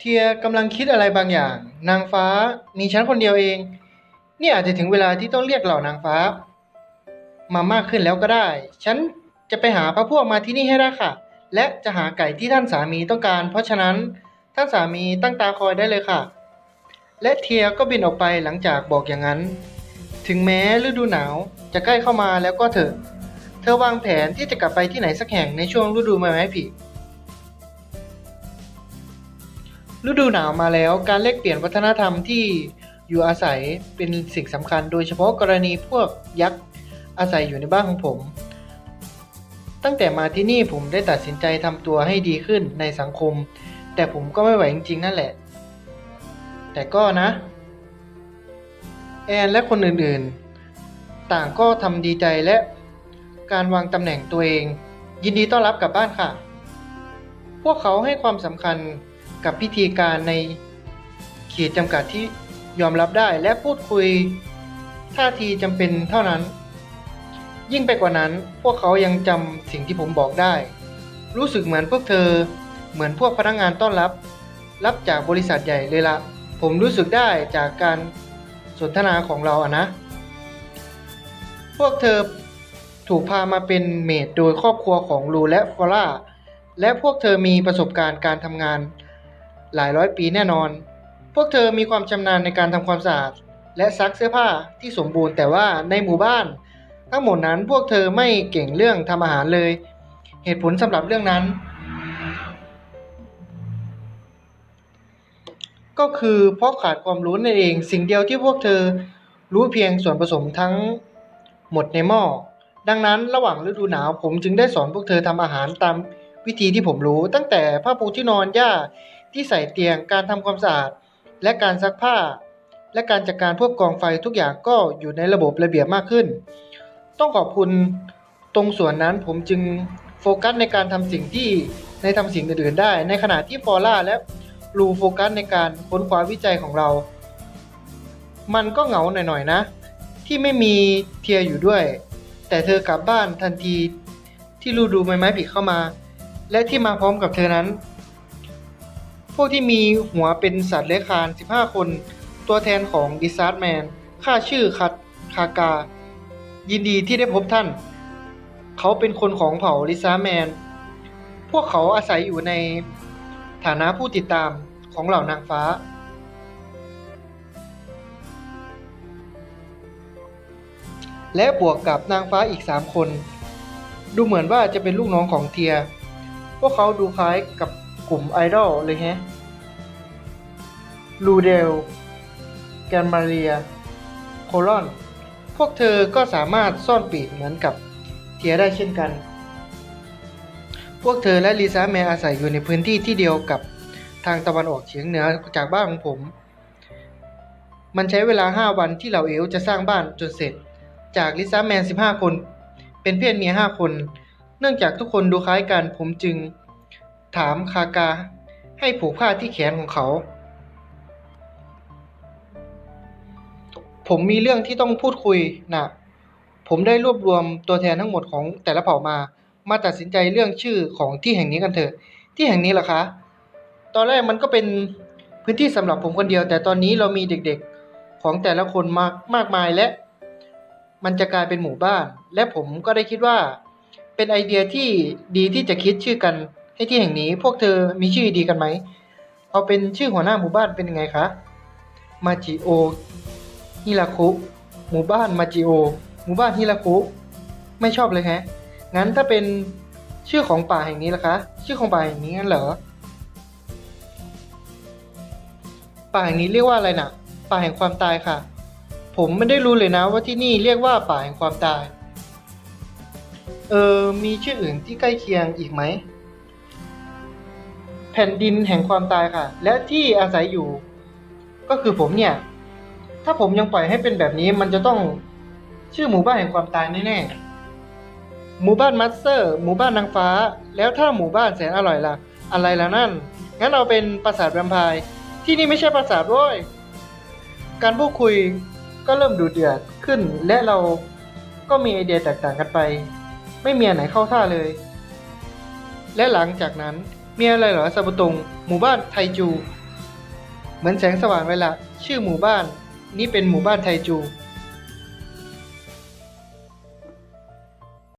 เทียกำลังคิดอะไรบางอย่าง นางฟ้ามีฉันคนเดียวเองนี่อาจจะถึงเวลาที่ต้องเรียกเหล่านางฟ้า มามากขึ้นแล้วก็ได้ ฉันจะไปหาพระพวกมาที่นี่ให้ได้ค่ะ และจะหาไก่ที่ท่านสามีต้องการ เพราะฉะนั้นท่านสามีตั้งตาคอยได้เลยค่ะ และเทียก็บินออกไปหลังจากบอกอย่างนั้น ถึงแม้ฤดูหนาวจะใกล้เข้ามาแล้วก็เถอะ เธอวางแผนที่จะกลับไปที่ไหนสักแห่งในช่วงฤดูใบไม้ผลิ ฤดูหนาวมาแล้วการแลกเปลี่ยนวัฒนธรรมที่อยู่อาศัยเป็นสิ่งสำคัญ โดยเฉพาะกรณีพวกยักษ์อาศัยอยู่ในบ้านของผม ตั้งแต่มาที่นี่ผมได้ตัดสินใจทำตัวให้ดีขึ้นในสังคม แต่ผมก็ไม่ไหวจริงๆ นั่นแหละ แต่ก็นะ แอนและคนอื่นๆ ต่างก็ทำดีใจและการวางตำแหน่งตัวเอง ยินดีต้อนรับกลับบ้านค่ะ พวกเขาให้ความสำคัญ กับพิธีการในขีดจำกัดที่ยอมรับได้และพูดคุยท่าทีจำเป็นเท่านั้น ยิ่งไปกว่านั้น พวกเขายังจำสิ่งที่ผมบอกได้ รู้สึกเหมือนพวกเธอ เหมือนพวกพนักงานต้อนรับ รับจากบริษัทใหญ่เลยละ ผมรู้สึกได้จากการสนทนาของเราอะนะ พวกเธอถูกพามาเป็นเมดโดยครอบครัวของลูและฟอร่าและพวกเธอมีประสบการณ์การทำงาน หลายร้อยปีแน่นอน พวกเธอมีความชำนาญในการทำความสะอาด และซักเสื้อผ้าที่สมบูรณ์แต่ว่าในหมู่บ้าน ทั้งหมดนั้นพวกเธอไม่เก่งเรื่องทำอาหารเลย เหตุผลสำหรับเรื่องนั้น ก็คือเพราะขาดความรู้นั่นเอง สิ่งเดียวที่พวกเธอรู้เพียงส่วนผสมทั้งหมดในหม้อดังนั้นระหว่างฤดูหนาวผมจึงได้สอนพวกเธอทำอาหารตามวิธีที่ผมรู้ ตั้งแต่ผ้าปูที่นอนหญ้า ที่ใส่เตียงการทำความสะอาด และการซักผ้า และการจัดการพวกกองไฟทุกอย่างก็อยู่ในระบบระเบียบมากขึ้น ต้องขอบคุณตรงส่วนนั้นผมจึงโฟกัสในการทำสิ่งที่ในทำสิ่งอื่นๆได้ ในขณะที่ฟอร่าและรูโฟกัสในการค้นคว้าวิจัยของเรา มันก็เหงาหน่อยๆนะ ที่ไม่มีเทียอยู่ด้วย แต่เธอกลับบ้านทันทีที่ฤดูใบไม้ผลิเข้ามา และที่มาพร้อมกับเธอนั้น พวกที่มีหัวเป็นสัตว์เลื้อยคลาน 15 คน ตัวแทนของดิซาร์ดแมนข้าชื่อคัตคากา ยินดีที่ได้พบท่าน เขาเป็นคนของเผ่าลิซาแมน พวกเขาอาศัยอยู่ในฐานะผู้ติดตามของเหล่านางฟ้า และบวกกับนางฟ้าอีก3คน ดูเหมือนว่าจะเป็นลูกน้องของเทีย พวกเขาดูคล้ายกับ กลุ่มไอดอลเลยแฮะลูเดล แกนมาเรีย โคลอน พวกเธอก็สามารถซ่อนปีกเหมือนกับเทียได้เช่นกัน พวกเธอและลิซ่าแมนอาศัยอยู่ในพื้นที่ที่เดียวกับทางตะวันออกเฉียงเหนือจากบ้านของผม มันใช้เวลา 5 วันที่เหล่าเอลจะสร้างบ้านจนเสร็จ จากลิซ่าแมน 15 คน เป็นเพศเมีย 5 คน เนื่องจากทุกคนดูคล้ายกันผมจึง ถามคากา ให้ผูกผ้าที่แขนของเขา ผมมีเรื่องที่ต้องพูดคุยนะผมได้รวบรวมตัวแทนทั้งหมดของแต่ละเผ่ามา มาตัดสินใจเรื่องชื่อของที่แห่งนี้กันเถอะ ที่แห่งนี้เหรอคะ ตอนแรกมันก็เป็นพื้นที่สำหรับผมคนเดียว แต่ตอนนี้เรามีเด็กๆของแต่ละคนมากมากมายและ มันจะกลายเป็นหมู่บ้าน และผมก็ได้คิดว่า เป็นไอเดียที่ดีที่จะคิดชื่อกัน ให้ที่แห่งนี้พวกเธอมีชื่อดีกันไหม เอาเป็นชื่อหัวหน้าหมู่บ้านเป็นยังไงคะ มาจิโอ ฮิราคุ หมู่บ้านมาจิโอ หมู่บ้านฮิราคุ ไม่ชอบเลยฮะ งั้นถ้าเป็นชื่อของป่าแห่งนี้ล่ะคะ ชื่อของป่าแห่งนี้งั้นเหรอ ป่าแห่งนี้เรียกว่าอะไรนะป่าแห่งความตายค่ะ ผมไม่ได้รู้เลยนะว่าที่นี่เรียกว่าป่าแห่งความตาย เออ มีชื่ออื่นที่ใกล้เคียงอีกไหม ผ่นดินแห่งความตายค่ะ และที่อาศัยอยู่ ก็คือผมเนี่ย ถ้าผมยังปล่อยให้เป็นแบบนี้ มันจะต้องชื่อหมู่บ้านแห่งความตายแน่ๆหมู่บ้านมัสเตอร์ หมู่บ้านนางฟ้า แล้วถ้าหมู่บ้านแสนอร่อยล่ะ อะไรล่ะนั่น งั้นเอาเป็นปราสาทแวมไพร์ที่นี่ไม่ใช่ปราสาทเว้ยการพูดคุยก็เริ่มดูเดือดขึ้น และเราก็มีไอเดียแตกต่างกันไป ไม่มีอันไหนเข้าท่าเลย และหลังจากนั้น มีอะไรหรอซาบุตง หมู่บ้านไทจู เหมือนแสงสว่างเลยละ่ะ ชื่อหมู่บ้าน นี้เป็นหมู่บ้านไทจู